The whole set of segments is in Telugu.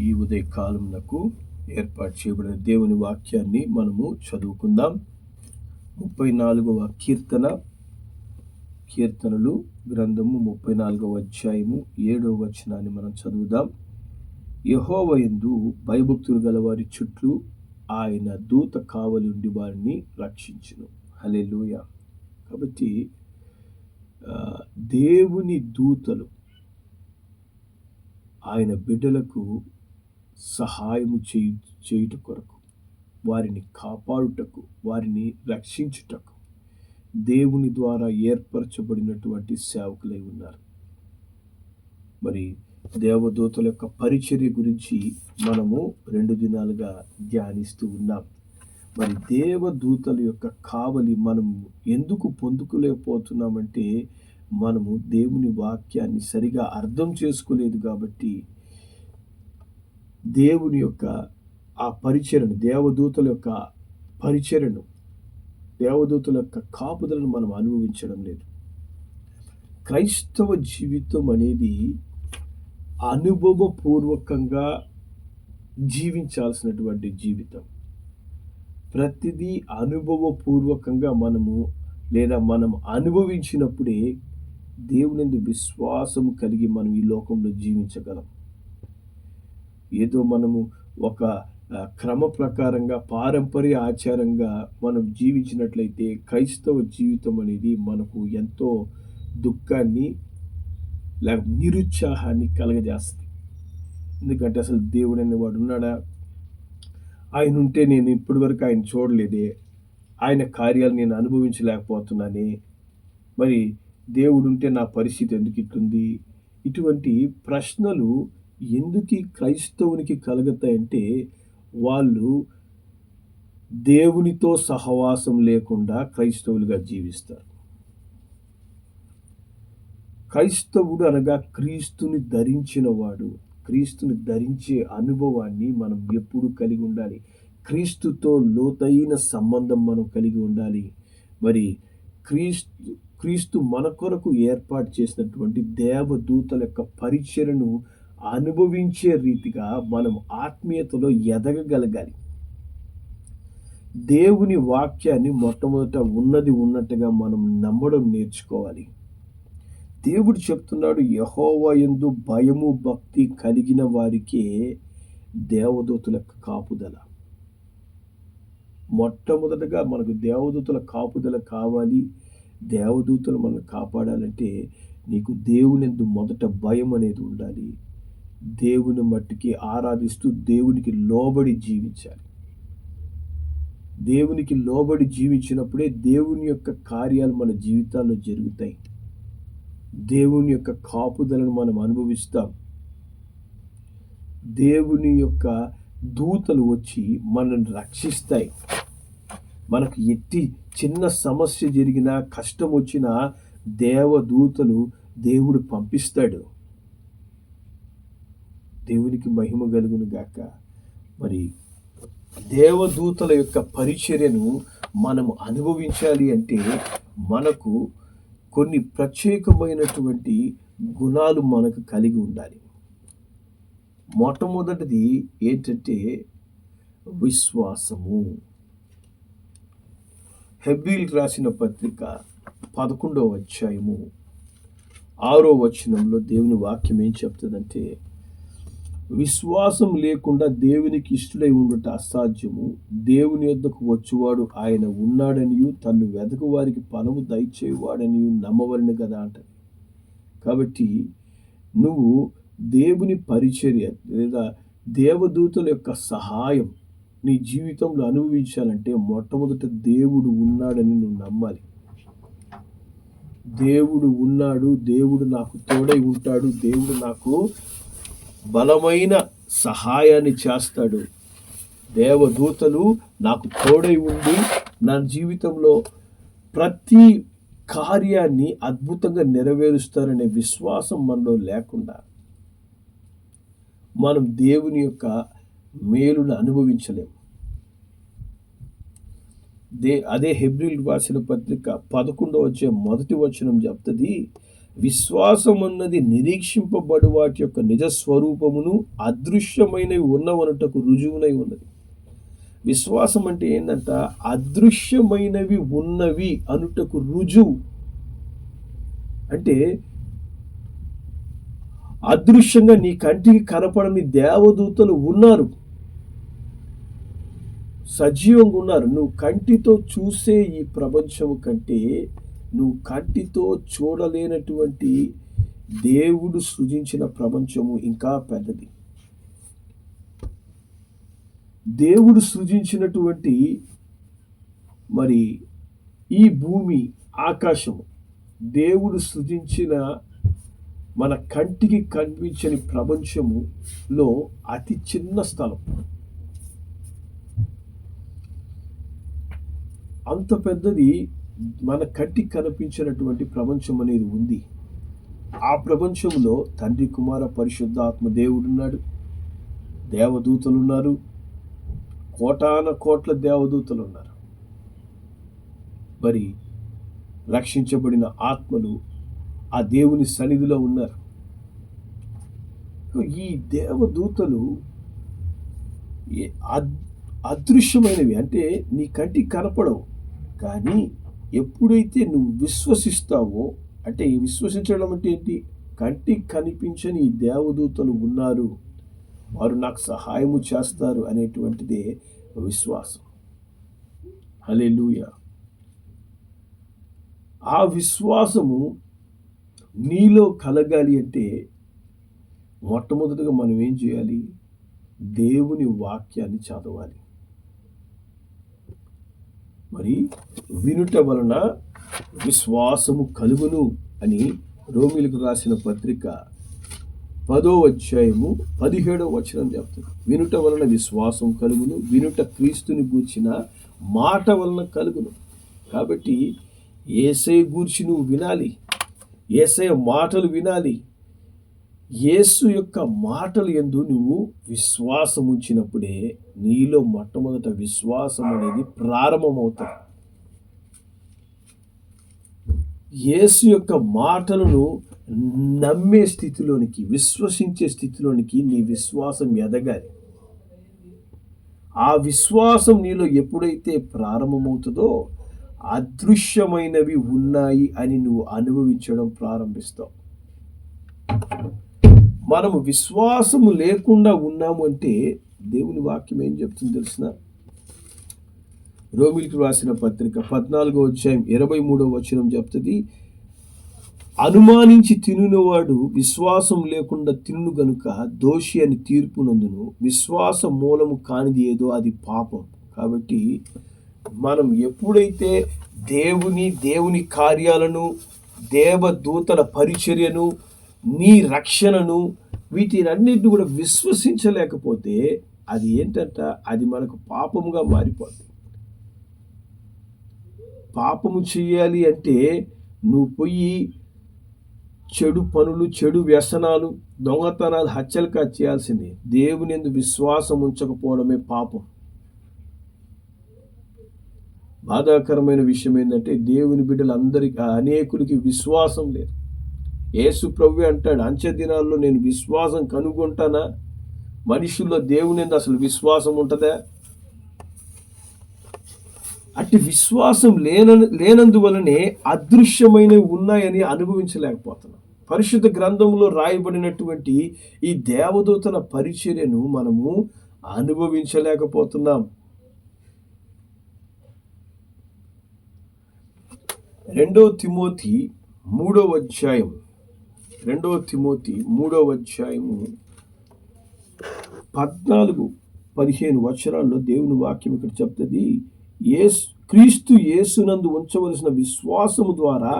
ఈ ఉదయ కాలంలో ఏర్పాటు చేయబడిన దేవుని వాక్యాన్ని మనము చదువుకుందాం. ముప్పై నాలుగవ కీర్తన కీర్తనలు గ్రంథము ముప్పై నాలుగవ అధ్యాయము ఏడవ వచనాన్ని మనం చదువుదాం. యహోవయందు భయభక్తులు గల వారి చుట్టూ ఆయన దూత కావలి ఉండి వారిని రక్షించును. హలెలూయ కాబట్టి దేవుని దూతలు ఆయన బిడ్డలకు సహాయము చేయ చేయుట కొరకు వారిని కాపాడుటకు వారిని రక్షించుటకు దేవుని ద్వారా ఏర్పరచబడినటువంటి సేవకులై ఉన్నారు. మరి దేవదూతల యొక్క పరిచర్య గురించి మనము రెండు దినాలుగా ధ్యానిస్తూ ఉన్నాం. మరి దేవదూతల యొక్క కావలి మనం ఎందుకు పొందుకోలేకపోతున్నామంటే మనము దేవుని వాక్యాన్ని సరిగా అర్థం చేసుకోలేదు కాబట్టి దేవుని యొక్క ఆ పరిచయను దేవదూతల యొక్క పరిచయను దేవదూతల యొక్క కాపుదలను మనం అనుభవించడం లేదు. క్రైస్తవ జీవితం అనేది అనుభవపూర్వకంగా జీవించాల్సినటువంటి జీవితం. ప్రతిదీ అనుభవపూర్వకంగా మనము లేదా మనం అనుభవించినప్పుడే దేవునిందు విశ్వాసం కలిగి మనం ఈ లోకంలో జీవించగలం. ఏదో మనము ఒక క్రమ ప్రకారంగా పారంపర్య ఆచారంగా మనం జీవించినట్లయితే క్రైస్తవ జీవితం అనేది మనకు ఎంతో దుఃఖాన్ని లేక నిరుత్సాహాన్ని కలగజేస్తుంది. ఎందుకంటే అసలు దేవుడు అనేవాడు ఉన్నాడా? ఆయన ఉంటే నేను ఇప్పటి వరకు ఆయన చూడలేదే. ఆయన కార్యాలు నేను అనుభవించలేకపోతున్నానే. మరి దేవుడు ఉంటే నా పరిస్థితి ఎందుకు ఇట్లుంది? ఇటువంటి ప్రశ్నలు ఎందుకు క్రైస్తవునికి కలుగుతాయంటే వాళ్ళు దేవునితో సహవాసం లేకుండా క్రైస్తవులుగా జీవిస్తారు. క్రైస్తవుడు అనగా క్రీస్తుని ధరించినవాడు. క్రీస్తుని ధరించే అనుభవాన్ని మనం ఎప్పుడు కలిగి ఉండాలి. క్రీస్తుతో లోతైన సంబంధం మనం కలిగి ఉండాలి. మరి క్రీస్తు క్రీస్తు మన కొరకు ఏర్పాటు చేసినటువంటి దేవదూతల యొక్క పరిచయను అనుభవించే రీతిగా మనం ఆత్మీయతలో ఎదగగలగాలి. దేవుని వాక్యాన్ని మొట్టమొదట ఉన్నది ఉన్నట్టుగా మనం నమ్మడం నేర్చుకోవాలి. దేవుడు చెప్తున్నాడు యహోవా ఎందు భయము భక్తి కలిగిన వారికే దేవదూతుల కాపుదల. మొట్టమొదటగా మనకు దేవదూతుల కాపుదల కావాలి. దేవదూతలు మనల్ని కాపాడాలంటే నీకు దేవునిందు మొదట భయం అనేది ఉండాలి. దేవుని మట్టికి ఆరాధిస్తూ దేవునికి లోబడి జీవించాలి. దేవునికి లోబడి జీవించినప్పుడే దేవుని యొక్క కార్యాలు మన జీవితాల్లో జరుగుతాయి. దేవుని యొక్క కాపుదలను మనం అనుభవిస్తాం. దేవుని యొక్క దూతలు వచ్చి మనల్ని రక్షిస్తాయి. మనకు ఎట్టి చిన్న సమస్య జరిగినా కష్టం వచ్చినా దేవదూతలు దేవుడు పంపిస్తాడు. దేవునికి మహిమ కలుగును గాక. మరి దేవదూతల యొక్క పరిచర్యను మనం అనుభవించాలి అంటే మనకు కొన్ని ప్రత్యేకమైనటువంటి గుణాలు మనకు కలిగి ఉండాలి. మొట్టమొదటిది ఏంటంటే విశ్వాసము. హెబ్బీల్ రాసిన పత్రిక పదకొండవ అధ్యాయము ఆరో వచనంలో దేవుని వాక్యం ఏం చెప్తుందంటే విశ్వాసం లేకుండా దేవునికి ఇష్టడై ఉండట అసాధ్యము. దేవుని యొద్దకు వచ్చేవాడు ఆయన ఉన్నాడనియు తను వెదకు వారికి పనము దయచేవాడనియు నమ్మవలని కదా అంట కాబట్టి నువ్వు దేవుని పరిచర్య లేదా దేవదూతల యొక్క సహాయం నీ జీవితంలో అనుభవించాలంటే మొట్టమొదట దేవుడు ఉన్నాడని నువ్వు నమ్మాలి. దేవుడు ఉన్నాడు దేవుడు నాకు తోడై ఉంటాడు దేవుడు నాకు బలమైన సహాయాన్ని చేస్తాడు. దేవదూతలు నాకు తోడై ఉండి నా జీవితంలో ప్రతి కార్యాన్ని అద్భుతంగా నెరవేరుస్తారనే విశ్వాసం మనలో లేకుండా మనం దేవుని యొక్క మేలును అనుభవించలేము దే అదే హెబ్రిల్ రాసిన పత్రిక పదకొండవ వచ్చే మొదటి వచనం చెప్తుంది విశ్వాసం అన్నది నిరీక్షింపబడు వాటి యొక్క నిజ స్వరూపమును అదృశ్యమైనవి ఉన్నవనుటకు రుజువునై ఉన్నది. విశ్వాసం అంటే ఏంటంట అదృశ్యమైనవి ఉన్నవి అనుటకు రుజువు. అంటే అదృశ్యంగా నీ కంటికి కనపడని దేవదూతలు ఉన్నారు. సజీవంగా ఉన్నారు. నువ్వు కంటితో చూసే ఈ ప్రపంచం కంటే నువ్వు కంటితో చూడలేనటువంటి దేవుడు సృజించిన ప్రపంచము ఇంకా పెద్దది. దేవుడు సృజించినటువంటి మరి ఈ భూమి ఆకాశము దేవుడు సృజించిన మన కంటికి కనిపించని ప్రపంచములో అతి చిన్న స్థలం. అంత పెద్దది మన కంటికి కనిపించినటువంటి ప్రపంచం అనేది ఉంది. ఆ ప్రపంచంలో తండ్రి కుమార పరిశుద్దాత్మ దేవుడు ఉన్నాడు. దేవదూతలు ఉన్నారు కోటాన కోట్ల దేవదూతలు ఉన్నారు. మరి రక్షించబడిన ఆత్మలు ఆ దేవుని సన్నిధిలో ఉన్నారు. ఈ దేవదూతలు అద్- అదృశ్యమైనవి. అంటే నీ కంటికి కనపడవు. కానీ ఎప్పుడైతే నువ్వు విశ్వసిస్తావో అంటే ఈ విశ్వసించడం అంటే ఏంటి? కంటికి కనిపించని ఈ దేవదూతలు ఉన్నారు. వారు నాకు సహాయము చేస్తారు అనేటువంటిదే విశ్వాసం. హల్లెలూయా. ఆ విశ్వాసము నీలో కలగాలి అంటే మొట్టమొదటిగా మనం ఏం చేయాలి? దేవుని వాక్యాన్ని చదవాలి. మరి వినుట వలన విశ్వాసము కలుగును అని రోమిలకు రాసిన పత్రిక పదో అధ్యాయము పదిహేడవ వచనం చెప్తుంది. వినుట వలన విశ్వాసం కలుగును వినుట క్రీస్తుని గూర్చిన మాట వలన కలుగును. కాబట్టి ఏసై గూర్చి నువ్వు వినాలి ఏసై మాటలు వినాలి యేసు యొక్క మాటలు ఎందు నువ్వు విశ్వాసం ఉంచినప్పుడే నీలో మొట్టమొదట విశ్వాసం అనేది ప్రారంభమవుతుంది. యేసు యొక్క మాటలను నమ్మే స్థితిలోనికి విశ్వసించే స్థితిలోనికి నీ విశ్వాసం ఎదగాలి. ఆ విశ్వాసం నీలో ఎప్పుడైతే ప్రారంభమవుతుందో అదృశ్యమైనవి ఉన్నాయి అని నువ్వు అనుభవించడం ప్రారంభిస్తావు. మనము విశ్వాసము లేకుండా ఉన్నాము అంటే దేవుని వాక్యం ఏం చెప్తుంది తెలిసిన? రోమిలికి రాసిన పత్రిక పద్నాలుగో అధ్యాయం ఇరవై మూడో వచనం చెప్తుంది అనుమానించి తినునవాడు విశ్వాసం లేకుండా తిన్ను గనుక దోషి అని తీర్పు నందును విశ్వాస మూలము కానిది ఏదో అది పాపం. కాబట్టి మనం ఎప్పుడైతే దేవుని దేవుని కార్యాలను దేవదూతల పరిచర్యను నీ రక్షణను వీటినన్నింటిని కూడా విశ్వసించలేకపోతే అది ఏంటంట? అది మనకు పాపముగా మారిపోతుంది పాపము చేయాలి అంటే నువ్వు పోయి చెడు పనులు చెడు వ్యసనాలు దొంగతనాలు హత్యలు కాదు చేయాల్సింది. దేవుని ఎందు విశ్వాసం ఉంచకపోవడమే పాపం. బాధాకరమైన విషయం ఏంటంటే దేవుని బిడ్డలందరికీ అనేకులకి విశ్వాసం లేదు. యేసు ప్రభు అంటాడు అంచె దినాల్లో నేను విశ్వాసం కనుగొంటానా? మనుషుల్లో దేవుని అసలు విశ్వాసం ఉంటుందా? అట్టి విశ్వాసం లేన లేనందువలనే అదృశ్యమైనవి ఉన్నాయని అనుభవించలేకపోతున్నాం. పరిశుద్ధ గ్రంథంలో రాయబడినటువంటి ఈ దేవదూతల పరిచర్యను మనము అనుభవించలేకపోతున్నాం. రెండో తిమోతి మూడవ అధ్యాయం. రెండవ తిమోతి మూడవ అధ్యాయము పద్నాలుగు పదిహేను వచనాల్లో దేవుని వాక్యం ఇక్కడ చెప్తుంది. ఏసు క్రీస్తు యేసునందు ఉంచవలసిన విశ్వాసము ద్వారా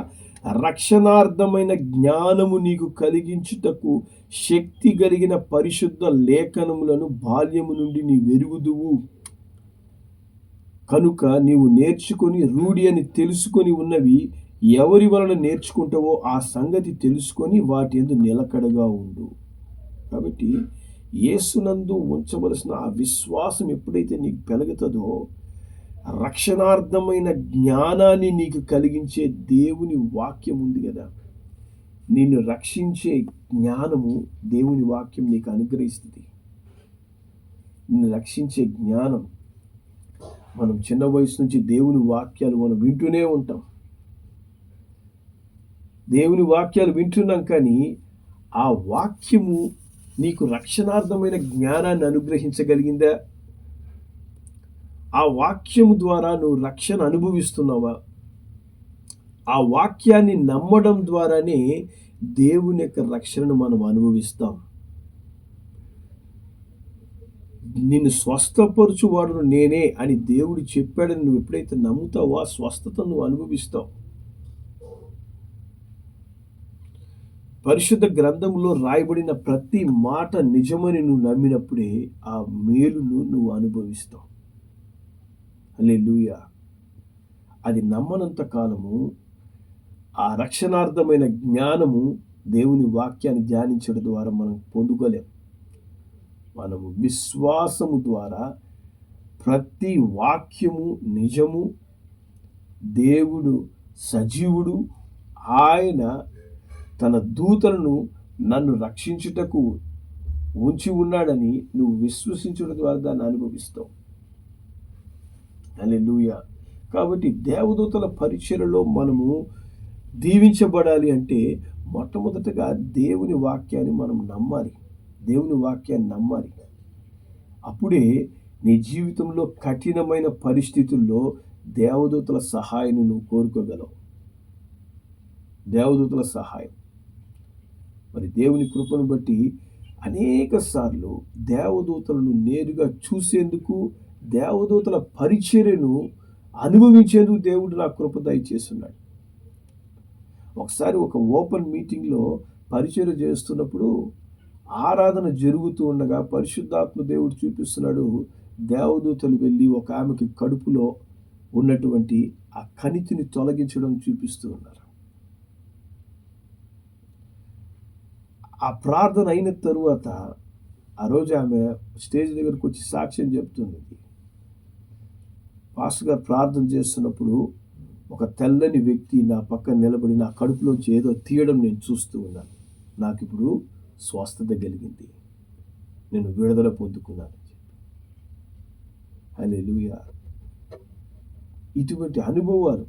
రక్షణార్థమైన జ్ఞానము నీకు కలిగించుటకు శక్తి కలిగిన పరిశుద్ధ లేఖనములను బాల్యము నుండి నీ వెరుగుదువు. కనుక నీవు నేర్చుకొని రూఢి అని తెలుసుకొని ఉన్నవి ఎవరి వలన నేర్చుకుంటావో ఆ సంగతి తెలుసుకొని వాటి ఎందు నిలకడగా ఉండు. కాబట్టి యేసునందు ఉంచవలసిన ఆ విశ్వాసం ఎప్పుడైతే నీకు కలుగుతుందో రక్షణార్థమైన జ్ఞానాన్ని నీకు కలిగించే దేవుని వాక్యం ఉంది కదా. నిన్ను రక్షించే జ్ఞానము దేవుని వాక్యం నీకు అనుగ్రహిస్తుంది. నిన్ను రక్షించే జ్ఞానం. మనం చిన్న వయసు నుంచి దేవుని వాక్యాలు మనం వింటూనే ఉంటాం. దేవుని వాక్యాలు వింటున్నాం కానీ ఆ వాక్యము నీకు రక్షణార్థమైన జ్ఞానాన్ని అనుగ్రహించగలిగిందా? ఆ వాక్యము ద్వారా నువ్వు రక్షణ అనుభవిస్తున్నావా? ఆ వాక్యాన్ని నమ్మడం ద్వారానే దేవుని యొక్క రక్షణను మనం అనుభవిస్తాం. నిన్ను స్వస్థపరచువాడు నేనే అని దేవుడు చెప్పాడని నువ్వు ఎప్పుడైతే నమ్ముతావో ఆ స్వస్థత నువ్వు అనుభవిస్తావు. పరిశుద్ధ గ్రంథంలో రాయబడిన ప్రతి మాట నిజమని నువ్వు నమ్మినప్పుడే ఆ మేలును నువ్వు అనుభవిస్తావు. అలే అది నమ్మనంత కాలము ఆ రక్షణార్థమైన జ్ఞానము దేవుని వాక్యాన్ని ధ్యానించడం ద్వారా మనం పొందుకోలేం. మనము విశ్వాసము ద్వారా ప్రతి వాక్యము నిజము దేవుడు సజీవుడు ఆయన తన దూతలను నన్ను రక్షించుటకు ఉంచి ఉన్నాడని నువ్వు విశ్వసించడం ద్వారా దాన్ని అనుభవిస్తావు. అలే కాబట్టి దేవదూతల పరిచయలో మనము దీవించబడాలి అంటే మొట్టమొదటగా దేవుని వాక్యాన్ని మనం నమ్మాలి. దేవుని వాక్యాన్ని నమ్మాలి. అప్పుడే నీ జీవితంలో కఠినమైన పరిస్థితుల్లో దేవదూతల సహాయాన్ని నువ్వు కోరుకోగలవు. దేవదూతల సహాయం. మరి దేవుని కృపను బట్టి అనేక సార్లు దేవదూతలను నేరుగా చూసేందుకు దేవదూతల పరిచర్యను అనుభవించేందుకు దేవుడు నా కృప దయచేస్తున్నాడు. ఒకసారి ఒక ఓపెన్ మీటింగ్లో పరిచయం చేస్తున్నప్పుడు ఆరాధన జరుగుతూ ఉండగా పరిశుద్ధాత్మ దేవుడు చూపిస్తున్నాడు దేవదూతలు వెళ్ళి ఒక ఆమెకి కడుపులో ఉన్నటువంటి ఆ కణితిని తొలగించడం చూపిస్తూ ఉన్నారు. ఆ ప్రార్థన అయిన తరువాత ఆ రోజు ఆమె స్టేజ్ దగ్గరకు వచ్చి సాక్ష్యం చెప్తుంది. పాస్టర్ గారు ప్రార్థన చేస్తున్నప్పుడు ఒక తెల్లని వ్యక్తి నా పక్కన నిలబడి నా కడుపులోంచి ఏదో తీయడం నేను చూస్తూ ఉన్నాను. నాకు ఇప్పుడు స్వస్థత కలిగింది. నేను విడుదల పొందుకున్నాను అని ఇటువంటి అనుభవాలు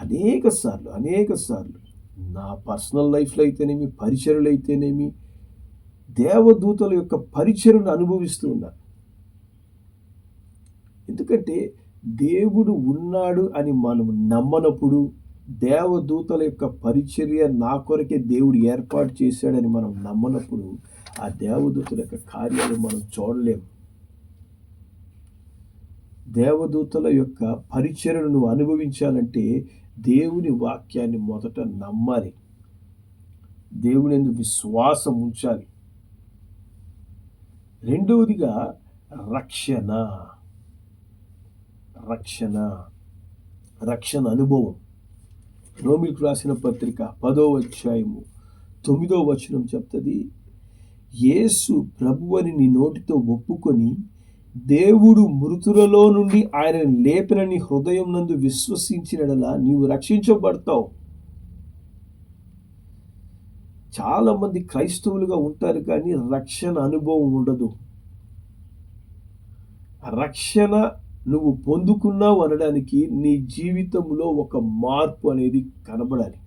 అనేక సార్లు అనేక సార్లు నా పర్సనల్ లైఫ్లో అయితేనేమి పరిచరులు అయితేనేమి దేవదూతల యొక్క పరిచరును అనుభవిస్తూ ఉన్నా. ఎందుకంటే దేవుడు ఉన్నాడు అని మనం నమ్మనప్పుడు దేవదూతల యొక్క పరిచర్య నా కొరకే దేవుడు ఏర్పాటు చేశాడని మనం నమ్మనప్పుడు ఆ దేవదూతల యొక్క కార్యాలు మనం చూడలేము. దేవదూతల యొక్క పరిచర్యను నువ్వు అనుభవించాలంటే దేవుని వాక్యాన్ని మొదట నమ్మాలి. దేవుని విశ్వాసం ఉంచాలి. రెండవదిగా రక్షణ. రక్షణ. రక్షణ అనుభవం. రోమిల్కు రాసిన పత్రిక పదో అధ్యాయము తొమ్మిదో వచనం చెప్తుంది యేసు ప్రభు అని నీ నోటితో ఒప్పుకొని దేవుడు మృతులలో నుండి ఆయన లేపినని హృదయం నందు విశ్వసించినడలా నీవు రక్షించబడతావు. చాలామంది క్రైస్తవులుగా ఉంటారు కానీ రక్షణ అనుభవం ఉండదు. రక్షణ నువ్వు పొందుకున్నావు అనడానికి నీ జీవితంలో ఒక మార్పు అనేది కనబడాలి.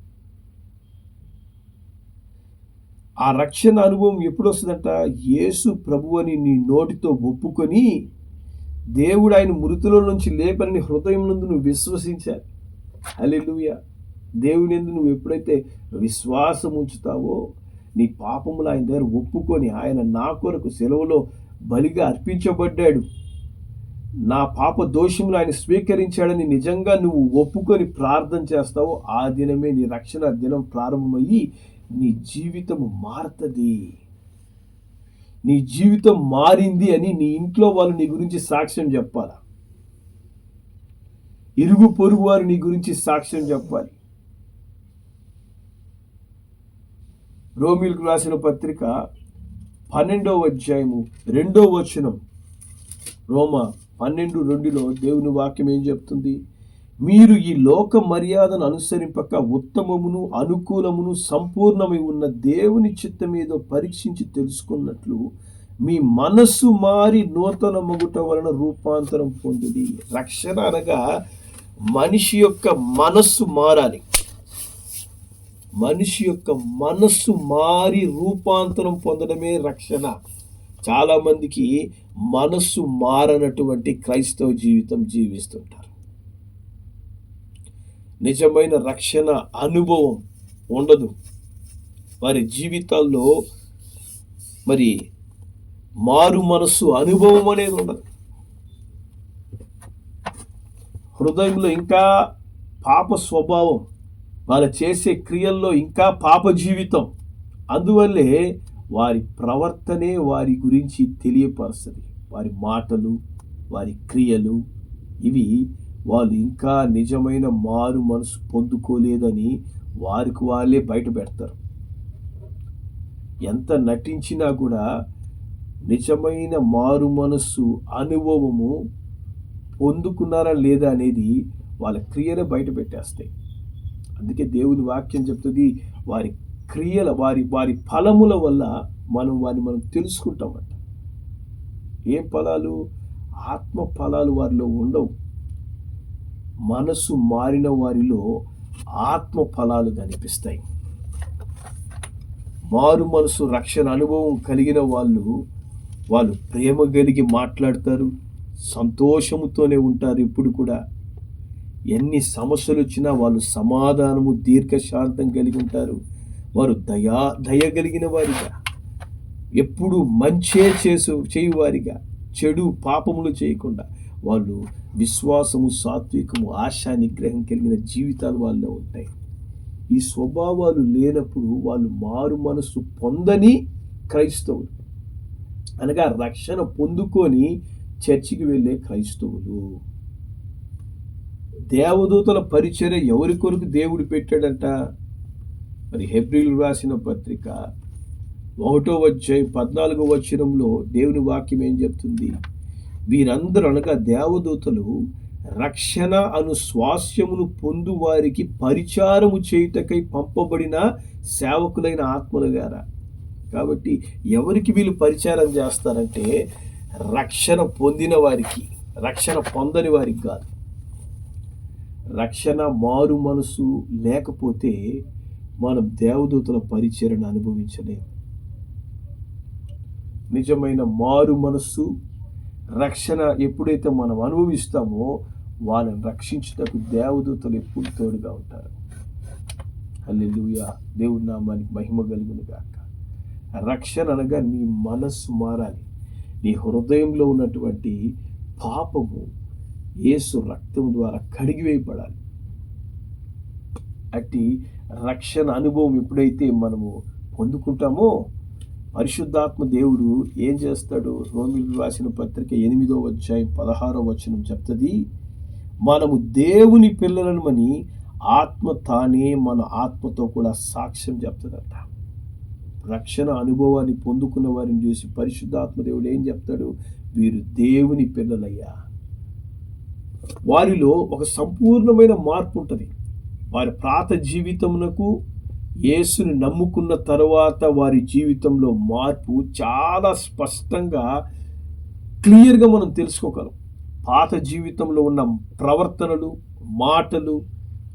ఆ రక్షణ అనుభవం ఎప్పుడు వస్తుందంట యేసు ప్రభు అని నీ నోటితో ఒప్పుకొని దేవుడు ఆయన మృతుల నుంచి లేపనని హృదయం నుండి నువ్వు విశ్వసించాలి. అలెలుయ దేవుని ఎందు నువ్వు ఎప్పుడైతే విశ్వాసం ఉంచుతావో నీ పాపములు ఆయన దగ్గర ఒప్పుకొని ఆయన నా కొరకు సెలవులో బలిగా అర్పించబడ్డాడు. నా పాప దోషములు ఆయన స్వీకరించాడని నిజంగా నువ్వు ఒప్పుకొని ప్రార్థన చేస్తావో ఆ దినమే నీ రక్షణ దినం ప్రారంభమయ్యి నీ జీవితం మారుతుంది. నీ జీవితం మారింది అని నీ ఇంట్లో వాళ్ళు నీ గురించి సాక్ష్యం చెప్పాలా? ఇరుగు పొరుగు వారు నీ గురించి సాక్ష్యం చెప్పాలి. రోమిల్కు రాసిన పత్రిక పన్నెండవ అధ్యాయము రెండో వచనం. రోమ పన్నెండు రెండులో దేవుని వాక్యం ఏం చెప్తుంది? మీరు ఈ లోక మర్యాదను అనుసరింపక ఉత్తమమును అనుకూలమును సంపూర్ణమై ఉన్న దేవుని చిత్తమేదో పరీక్షించి తెలుసుకున్నట్లు మీ మనస్సు మారి నూతన మొగుట వలన రూపాంతరం పొందుడి. రక్షణ అనగా మనిషి యొక్క మనస్సు మారాలి. మనిషి యొక్క మనస్సు మారి రూపాంతరం పొందడమే రక్షణ. చాలామందికి మనస్సు మారనటువంటి క్రైస్తవ జీవితం జీవిస్తుంటారు. నిజమైన రక్షణ అనుభవం ఉండదు. వారి జీవితాల్లో మరి మారు మనస్సు అనుభవం అనేది ఉండదు. హృదయంలో ఇంకా పాప స్వభావం వాళ్ళు చేసే క్రియల్లో ఇంకా పాప జీవితం అందువల్లే వారి ప్రవర్తనే వారి గురించి తెలియపరుస్తుంది. వారి మాటలు వారి క్రియలు ఇవి వాళ్ళు ఇంకా నిజమైన మారు మనసు పొందుకోలేదని వారికి వాళ్ళే బయట పెడతారు. ఎంత నటించినా కూడా నిజమైన మారు మనస్సు అనుభవము పొందుకున్నారా లేదా అనేది వాళ్ళ క్రియలే బయట పెట్టేస్తాయి. అందుకే దేవుని వాక్యం చెప్తుంది వారి క్రియల వారి వారి ఫలముల వల్ల మనం వారిని మనం తెలుసుకుంటామంట. ఏం ఫలాలు? ఆత్మ ఫలాలు వారిలో ఉండవు. మనసు మారిన వారిలో ఆత్మ ఫలాలు కనిపిస్తాయి. మారు మనసు రక్షణ అనుభవం కలిగిన వాళ్ళు వాళ్ళు ప్రేమ కలిగి మాట్లాడతారు సంతోషముతోనే ఉంటారు. ఇప్పుడు కూడా ఎన్ని సమస్యలు వచ్చినా వాళ్ళు సమాధానము దీర్ఘశాంతం కలిగి ఉంటారు. వారు దయా దయ కలిగిన వారిగా ఎప్పుడు మంచే చేసు చేయువారిగా చెడు పాపములు చేయకుండా వాళ్ళు విశ్వాసము సాత్వికము ఆశా నిగ్రహం కలిగిన జీవితాలు వాళ్ళలో ఉంటాయి. ఈ స్వభావాలు లేనప్పుడు వాళ్ళు మారు మనసు పొందని క్రైస్తవులు. అనగా రక్షణ పొందుకొని చర్చికి వెళ్ళే క్రైస్తవులు. దేవదూతల పరిచర్య ఎవరి కొరకు దేవుడు పెట్టాడంట? మరి హెబ్రిల్ రాసిన పత్రిక. ఒకటో వచ్చే పద్నాలుగో వచ్చినంలో దేవుని వాక్యం ఏం చెప్తుంది? వీరందరూ అనగా దేవదూతలు రక్షణ అను స్వాస్యమును పొందు వారికి పరిచారము చేయుటకై పంపబడిన సేవకులైన ఆత్మలు గారా. కాబట్టి ఎవరికి వీళ్ళు పరిచారం చేస్తారంటే రక్షణ పొందిన వారికి రక్షణ పొందని వారికి కాదు. రక్షణ మారు మనసు లేకపోతే మనం దేవదూతల పరిచరణ అనుభవించలేము నిజమైన మారు మనస్సు రక్షణ ఎప్పుడైతే మనం అనుభవిస్తామో వాళ్ళని రక్షించుటకు దేవదూతలు ఎప్పుడు తోడుగా ఉంటారు. అల్లెలుయ దేవుడి నామానికి మహిమ కలుగును గాక. రక్షణ అనగా నీ మనస్సు మారాలి. నీ హృదయంలో ఉన్నటువంటి పాపము యేసు రక్తం ద్వారా కడిగివేయబడాలి అట్టి రక్షణ అనుభవం ఎప్పుడైతే మనము పొందుకుంటామో పరిశుద్ధాత్మ దేవుడు ఏం చేస్తాడు? రోమిలు రాసిన పత్రిక ఎనిమిదో అధ్యాయం పదహారో వచనం చెప్తుంది మనము దేవుని పిల్లలమని ఆత్మ తానే మన ఆత్మతో కూడా సాక్ష్యం చెప్తుందంట. రక్షణ అనుభవాన్ని పొందుకున్న వారిని చూసి పరిశుద్ధాత్మ దేవుడు ఏం చెప్తాడు? వీరు దేవుని పిల్లలయ్యా. వారిలో ఒక సంపూర్ణమైన మార్పు ఉంటుంది. వారి ప్రాత జీవితమునకు యేసుని నమ్ముకున్న తర్వాత వారి జీవితంలో మార్పు చాలా స్పష్టంగా క్లియర్గా మనం తెలుసుకోగలం. పాత జీవితంలో ఉన్న ప్రవర్తనలు మాటలు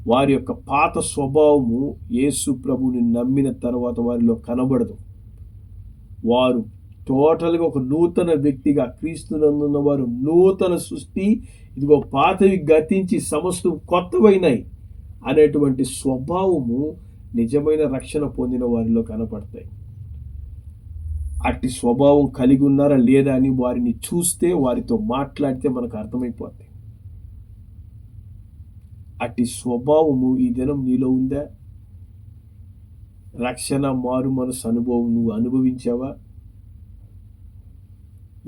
వారి యొక్క పాత స్వభావము యేసు ప్రభుని నమ్మిన తర్వాత వారిలో కనబడదు. వారు టోటల్గా ఒక నూతన వ్యక్తిగా క్రీస్తునందున్న వారు నూతన సృష్టి ఇదిగో పాతవి గతించి సమస్తం కొత్తవైనాయి అనేటువంటి స్వభావము నిజమైన రక్షణ పొందిన వారిలో కనపడతాయి. అట్టి స్వభావం కలిగి ఉన్నారా లేదా అని వారిని చూస్తే వారితో మాట్లాడితే మనకు అర్థమైపోతాయి అట్టి స్వభావము ఈ దినం నీలో ఉందా? రక్షణ మారు మనసు అనుభవం నువ్వు అనుభవించావా?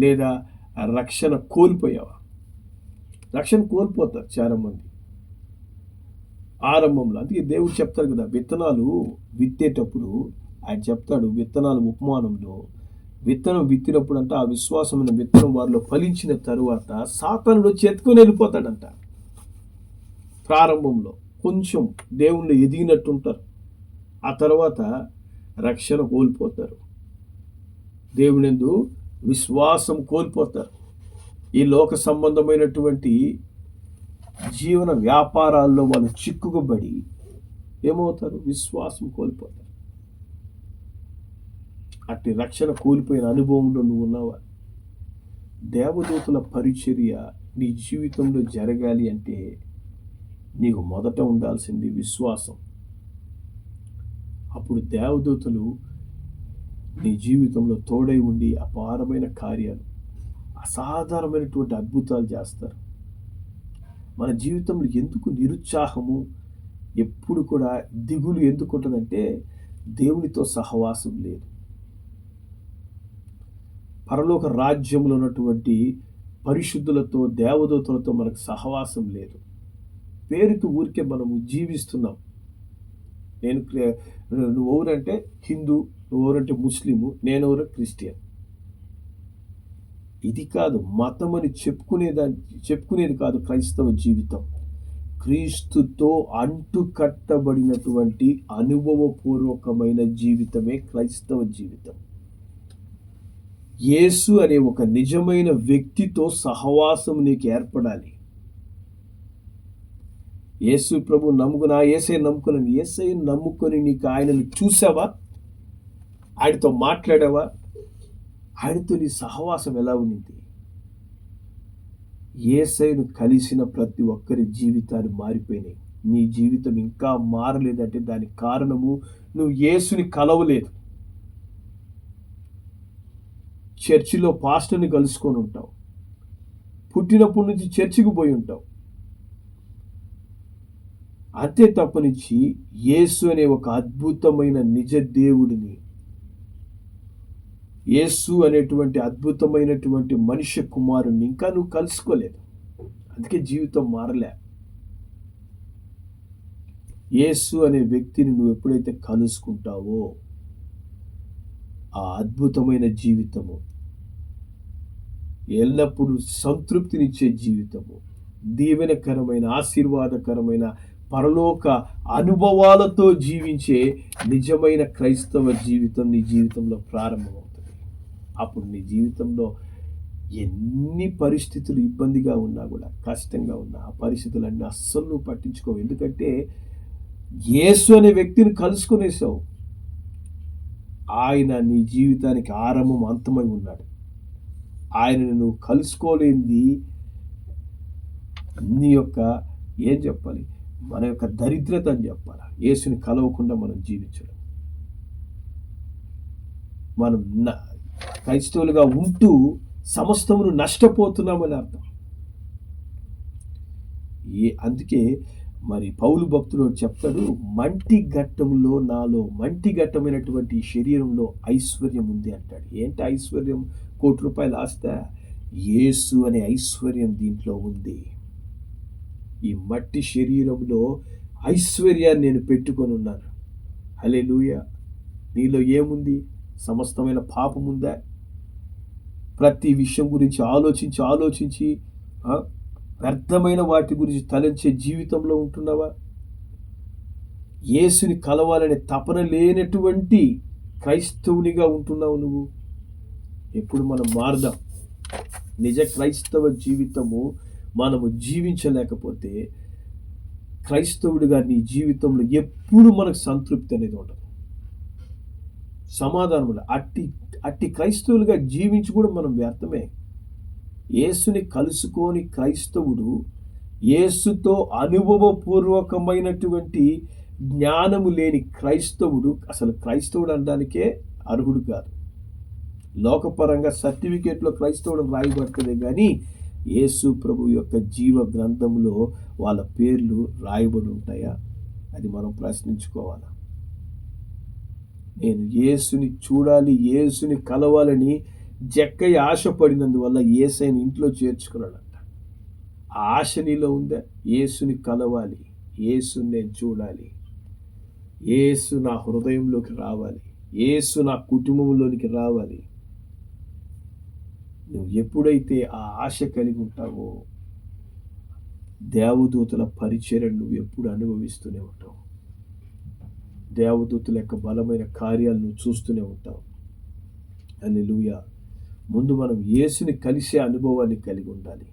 లేదా రక్షణ కోల్పోయావా? రక్షణ కోల్పోతారు చాలా మంది ఆరంభంలో. అందుకే దేవుడు చెప్తాడు కదా విత్తనాలు విత్తేటప్పుడు ఆయన చెప్తాడు విత్తనాలు ఉపమానంలో విత్తనం విత్తినప్పుడు అంటే ఆ విశ్వాసమైన విత్తనం వారిలో ఫలించిన తరువాత సాతానుడు చేతుకొని వెళ్ళిపోతాడంట. ప్రారంభంలో కొంచెం దేవుణ్ణి ఎదిగినట్టుంటారు ఆ తర్వాత రక్షణ కోల్పోతారు. దేవునిందు విశ్వాసం కోల్పోతారు. ఈ లోక సంబంధమైనటువంటి జీవన వ్యాపారాల్లో వాళ్ళు చిక్కుకుబడి ఏమవుతారు? విశ్వాసం కోల్పోతారు. అట్టి రక్షణ కోల్పోయిన అనుభవంలో నువ్వు ఉన్నావా? దేవదూతల పరిచర్య నీ జీవితంలో జరగాలి అంటే నీకు మొదట ఉండాల్సింది విశ్వాసం. అప్పుడు దేవదూతలు నీ జీవితంలో తోడై ఉండి అపారమైన కార్యాలు అసాధారణమైనటువంటి అద్భుతాలు చేస్తారు. మన జీవితంలో ఎందుకు నిరుత్సాహము? ఎప్పుడు కూడా దిగులు ఎందుకు ఉంటుందంటే దేవునితో సహవాసం లేదు. పరలోక రాజ్యంలో ఉన్నటువంటి పరిశుద్ధులతో దేవదూతలతో మనకు సహవాసం లేదు. పేరుకి ఊరికే మనము జీవిస్తున్నాం. నేను నువ్వు ఎవరంటే హిందూ నువ్వు ఎవరంటే ముస్లిము నేను ఎవరు క్రిస్టియన్. ఇది కాదు మతం అని చెప్పుకునేదాన్ని చెప్పుకునేది కాదు క్రైస్తవ జీవితం. క్రీస్తుతో అంటుకట్టబడినటువంటి అనుభవపూర్వకమైన జీవితమే క్రైస్తవ జీవితం. యేసు అనే ఒక నిజమైన వ్యక్తితో సహవాసం నీకు ఏర్పడాలి. యేసు ప్రభు నమ్ముకున్నా ఏసై నమ్ముకున్నాను ఏసై నమ్ముకొని నీకు ఆయనను చూసావా? ఆయనతో మాట్లాడావా? ఆయనతో నీ సహవాసం ఎలా ఉన్నింది? ఏసైను కలిసిన ప్రతి ఒక్కరి జీవితాలు మారిపోయినాయి. నీ జీవితం ఇంకా మారలేదంటే దానికి కారణము నువ్వు యేసుని కలవలేదు. చర్చిలో పాస్టర్ని కలుసుకొని ఉంటావు. పుట్టినప్పటి నుంచి చర్చికి పోయి ఉంటావు. అంతే తప్పనిచ్చి యేసు అనే ఒక అద్భుతమైన నిజ దేవుడిని యేసు అనేటువంటి అద్భుతమైనటువంటి మనిషి కుమారుణ్ణి ఇంకా నువ్వు కలుసుకోలేదు. అందుకే జీవితం మారలే. యేసు అనే వ్యక్తిని నువ్వు ఎప్పుడైతే కలుసుకుంటావో ఆ అద్భుతమైన జీవితము ఎల్లప్పుడూ సంతృప్తినిచ్చే జీవితము దీవెనకరమైన ఆశీర్వాదకరమైన పరలోక అనుభవాలతో జీవించే నిజమైన క్రైస్తవ జీవితం నీ జీవితంలో ప్రారంభమవుతుంది. అప్పుడు నీ జీవితంలో ఎన్ని పరిస్థితులు ఇబ్బందిగా ఉన్నా కూడా కష్టంగా ఉన్నా ఆ పరిస్థితులన్నీ అస్సలు నువ్వు పట్టించుకోవు. ఎందుకంటే యేసు అనే వ్యక్తిని కలుసుకునేసావు ఆయన నీ జీవితానికి ఆరంభం అంతమై ఉన్నాడు. ఆయనను నువ్వు కలుసుకోలేంది నీ యొక్క ఏం చెప్పాలి? మన యొక్క దరిద్రత అని చెప్పాలి? యేసుని కలవకుండా మనం జీవించడం. మనం క్రైస్తవులుగా ఉంటూ సమస్తమును నష్టపోతున్నామని అర్థం. ఏ అందుకే మరి పౌలు భక్తుడు చెప్తాడు మంటి ఘట్టంలో నాలో మంటి ఘట్టమైనటువంటి శరీరంలో ఐశ్వర్యం ఉంది అంటాడు. ఏంటి ఐశ్వర్యం? కోటి రూపాయలు ఆస్తా? యేసు అనే ఐశ్వర్యం దీంట్లో ఉంది. ఈ మట్టి శరీరంలో ఐశ్వర్యాన్ని నేను పెట్టుకొని ఉన్నాను. హలే నీలో ఏముంది? సమస్తమైన పాపం ఉందా ప్రతి విషయం గురించి ఆలోచించి ఆలోచించి వ్యర్థమైన వాటి గురించి తలంచే జీవితంలో ఉంటున్నావా? యేసుని కలవాలనే తపన లేనటువంటి క్రైస్తవునిగా ఉంటున్నావు నువ్వు. ఎప్పుడు మనం మారదాం. నిజ క్రైస్తవ జీవితము మనము జీవించలేకపోతే క్రైస్తవుడిగా నీ జీవితంలో ఎప్పుడు మనకు సంతృప్తి అనేది ఉండదు. సమాధానములు. అట్టి అట్టి క్రైస్తవులుగా జీవించి కూడా మనం వ్యర్థమే. యేసుని కలుసుకొని క్రైస్తవుడు యేసుతో అనుభవపూర్వకమైనటువంటి జ్ఞానము లేని క్రైస్తవుడు అసలు క్రైస్తవుడు అనడానికే అర్హుడు కాదు. లోకపరంగా సర్టిఫికేట్లో క్రైస్తవుడు రాయబడుతుంది కానీ యేసు ప్రభు యొక్క జీవ గ్రంథంలో వాళ్ళ పేర్లు రాయబడి ఉంటాయా? అది మనం ప్రశ్నించుకోవాలి? నేను యేసుని చూడాలి యేసుని కలవాలని జక్కయ్య ఆశపడినందువల్ల యేసైని ఇంట్లో చేర్చుకున్నాడంట. ఆ ఆశ నీలో ఉందా? యేసుని కలవాలి యేసుని నేను చూడాలి యేసు నా హృదయంలోకి రావాలి యేసు నా కుటుంబంలోనికి రావాలి. నువ్వు ఎప్పుడైతే ఆ ఆశ కలిగి ఉంటావో దేవదూతల పరిచర్యను నువ్వు ఎప్పుడు అనుభవిస్తూనే ఉంటావు. దేవదూతుల యొక్క బలమైన కార్యాలు నువ్వు చూస్తూనే ఉంటావు. అని ముందు మనం యేసుని కలిసే అనుభవాన్ని కలిగి ఉండాలి.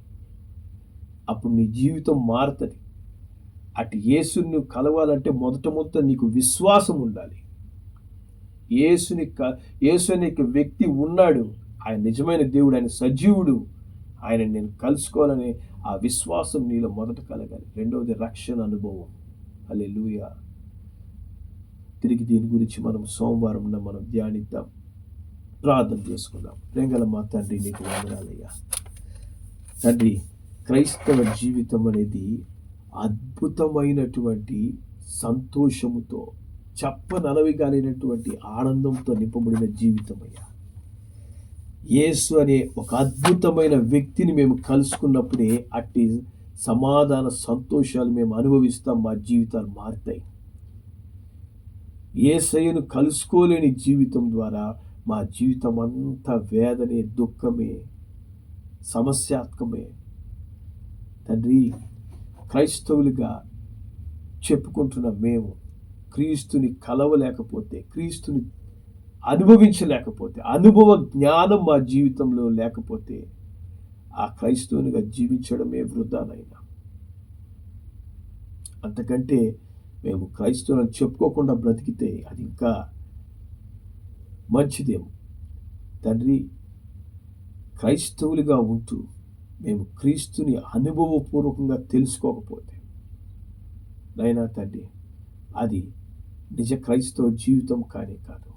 అప్పుడు నీ జీవితం మారుతుంది. అటు యేసుని నువ్వు కలవాలంటే మొదట మొదట నీకు విశ్వాసం ఉండాలి. యేసుని క యేసు అనే ఒక వ్యక్తి ఉన్నాడు. ఆయన నిజమైన దేవుడు ఆయన సజీవుడు. ఆయన నేను కలుసుకోవాలనే ఆ విశ్వాసం నీలో మొదట కలగాలి. రెండవది రక్షణ అనుభవం. అలే తిరిగి దీని గురించి మనం సోమవారం మనం ధ్యానిద్దాం. ప్రార్థన చేసుకుందాం. ప్రేంగల మా తండ్రి నీకు వందనాలయ్యా. తండ్రి క్రైస్తవ జీవితం అనేది అద్భుతమైనటువంటి సంతోషముతో చెప్పనలవిగానైనటువంటి ఆనందంతో నింపబడిన జీవితం అయ్యా యేసు అనే ఒక అద్భుతమైన వ్యక్తిని మేము కలుసుకున్నప్పుడే అట్టి సమాధాన సంతోషాలు మేము అనుభవిస్తాం మా జీవితాలు మారుతాయి. ఏసయ్యను కలుసుకోలేని జీవితం ద్వారా మా జీవితం అంతా వేదనే దుఃఖమే సమస్యాత్మకమే. తండ్రి క్రైస్తవులుగా చెప్పుకుంటున్న మేము క్రీస్తుని కలవలేకపోతే క్రీస్తుని అనుభవించలేకపోతే అనుభవ జ్ఞానం మా జీవితంలో లేకపోతే ఆ క్రైస్తవునిగా జీవించడమే వృధానైనా. అంతకంటే మేము క్రైస్తవులను చెప్పుకోకుండా బ్రతికితే అది ఇంకా మంచిదేమో. తండ్రి క్రైస్తవులుగా ఉంటూ మేము క్రీస్తుని అనుభవపూర్వకంగా తెలుసుకోకపోతే నైనా తండ్రి అది నిజ క్రైస్తవ జీవితం కానీ కాదు.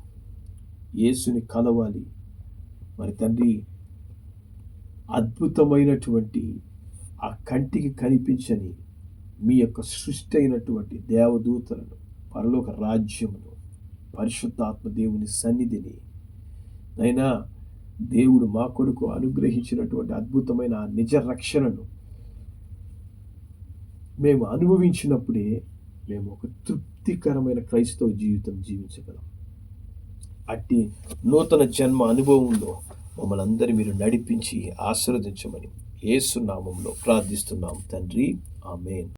యేసుని కలవాలి. మరి తండ్రి అద్భుతమైనటువంటి ఆ కంటికి కనిపించని మీ యొక్క సృష్టి అయినటువంటి దేవదూతలను పరలోక రాజ్యమును పరిశుద్ధాత్మ దేవుని సన్నిధిని అయినా దేవుడు మా కొరకు అనుగ్రహించినటువంటి అద్భుతమైన నిజ రక్షణను మేము అనుభవించినప్పుడే మేము ఒక తృప్తికరమైన క్రైస్తవ జీవితం జీవించగలం. అట్టి నూతన జన్మ అనుభవంలో మమ్మల్ని అందరి మీరు నడిపించి ఆశీర్వదించమని ఏసునామంలో ప్రార్థిస్తున్నాం తండ్రి. ఆమెన్.